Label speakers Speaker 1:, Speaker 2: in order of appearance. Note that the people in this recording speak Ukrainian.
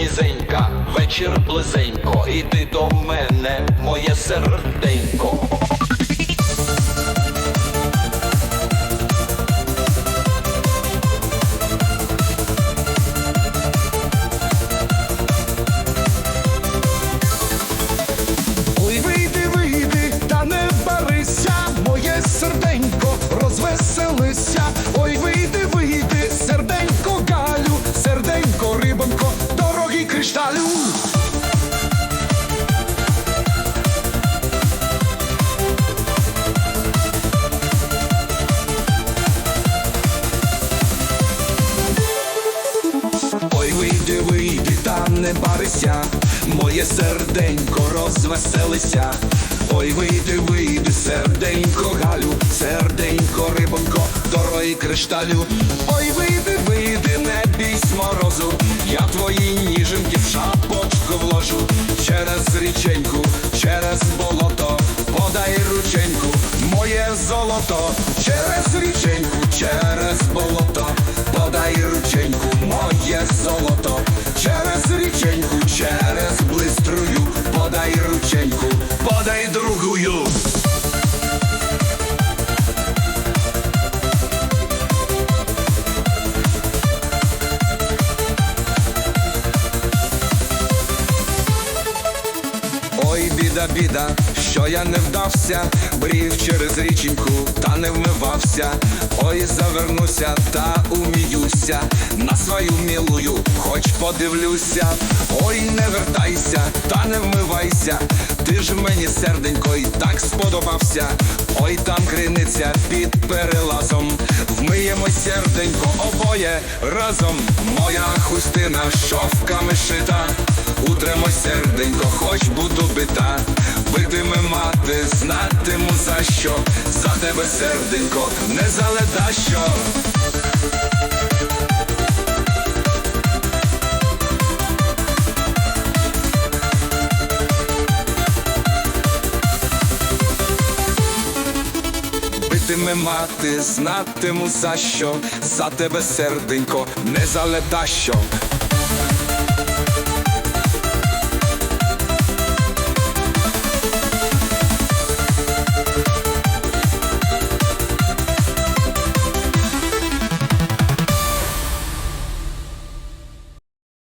Speaker 1: Нізенька, вечір близенько, іди до мене, моє серденько.
Speaker 2: Ой, вийди, вийди, та не барися, моє серденько, розвеселися. Ой, вийди, не барися, моє серденько, розвеселися. Ой, вийди, вийди, серденько, Галю, серденько, рибонько, дорої кришталю. Ой, вийди, вийди, не бійсь морозу, я твої ніженьки в шапочку вложу. Через річеньку, через болото, подай рученьку, моє золото, через річеньку, через болото, рученьку, подай другую. Ой, біда, біда, що я не вдався, брів через річеньку, та не вмивався. Ой, завернуся та уміюся, на свою милую, хоч подивлюся. Ой, не вертайся, та не вмивайся. Ти ж мені серденько і так сподобався. Ой, там криниця під перелазом. Вмиємо серденько обоє разом. Моя хустина шовками шита. Утремо серденько, хоч буду бита, битиме мати, знатиму за що, за тебе серденько, не заледа що. Битиме мати, знатиму за що, за тебе серденько, не заледа що.